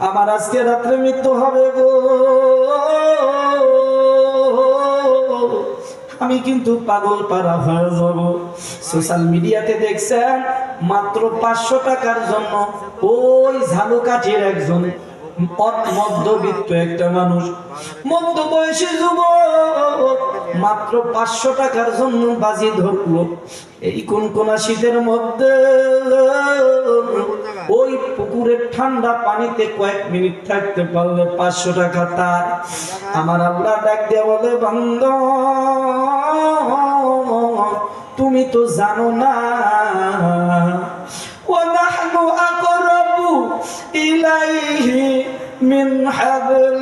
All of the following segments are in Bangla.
আমার আজকে রাত্রে মৃত্যু হবে গো। আমি কিন্তু পাগল পারা হয়ে যাব। সোশ্যাল মিডিয়াতে দেখছেন, মাত্র পাঁচশো টাকার জন্য ওই ঝালুকাঠির একজন অত- মধ্যবিত্ত একটা মানুষ, মধ্য বয়সী যুবক, মাত্র পাঁচশো টাকার জন্য বাজি ধরলো। এই কোন কোন শীতের মধ্যে ওই পুকুরের ঠান্ডা পানিতে কয়েক মিনিট থাকতে পারলে পাঁচশো টাকা তার আমার আল্লাহ ডাক দিয়ে বলে বান্দ তুমি তো জানো না ونحن أقرب إليه من حبل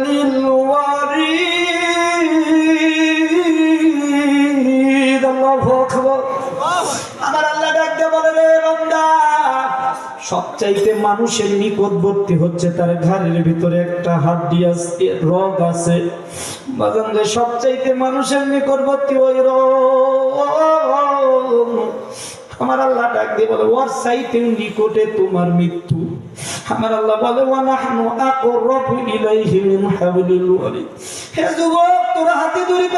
সবচাইতে মানুষের নিকটবর্তী হচ্ছে তার ঘাড়ের ভিতরে একটা হাড্ডি আছে রগ আছে। সবচাইতে মানুষের নিকটবর্তী ওই রগ। আমার আল্লাহ ডাক দিয়ে বলে ওর সাইতে নিকটে তোমার মৃত্যু। আমার আল্লাহ বলে, ওয়া নাহনু আকরাবু ইলাইহি মিন হাবলিল ওয়ারিদ হে যুবক, তোর হাতে দূরে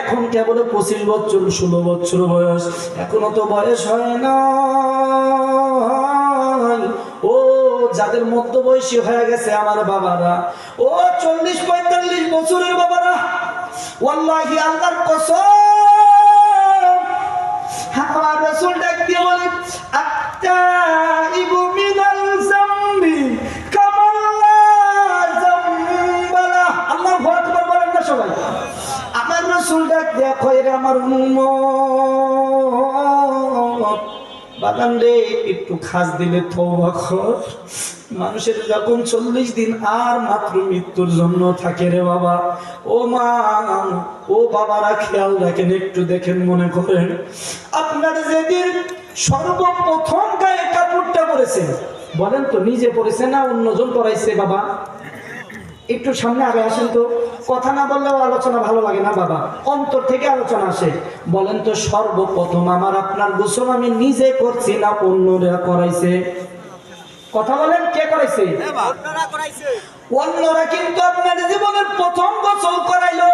এখন কেবল পঁচিশ বছর, ষোলো বছর বয়স, এখনও তো বয়স হয় না ও, যাদের মধ্য বয়সী হয়ে গেছে আমার বাবারা, ও চল্লিশ পঁয়তাল্লিশ বছরের বাবারা, ওয়াল্লাহি কসম। কয় আমার রে, একটু খাস দিলে মানুষের যখন চল্লিশ দিন আর মাত্র মৃত্যুর জন্য থাকে রে বাবা। ও মা, ও বাবারা খেয়াল রাখেন, একটু দেখেন মনে করেন। আপনার যেদিন সর্বপ্রথম গায়ে কাপড়টা পরেছেন বলেন তো, নিজে পরেছে না অন্যজন পরাইছে বাবা? একটু সামনে আগে আসেন তো। কথা না বললেও আলোচনা ভালো লাগে না বাবা? অন্তর থেকে আলোচনা আসে। বলেন তো সর্বপ্রথম আমার আপনার গোসল আমি নিজে করছি না অন্যরা করাইছে? কথা বলেন কে করাইছে? অন্যরা কিন্তু আপনার জীবনের প্রথম গোসল করাইলো।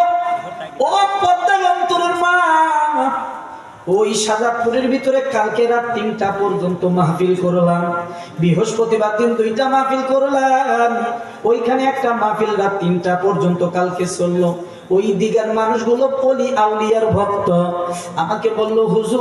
ও পদ্মার অন্তরের মা। ওই সাজাদপুরের ভিতরে কালকে রাত তিনটা পর্যন্ত মাহফিল করলাম। বৃহস্পতিবার দিন দুইটা মাহফিল করলাম। ওইখানে একটা মাহফিল রাত তিনটা পর্যন্ত কালকে চলল। ওই দিগার মানুষগুলো পলি আউলিয়ার ভক্ত। আমাকে বলল, হুজুর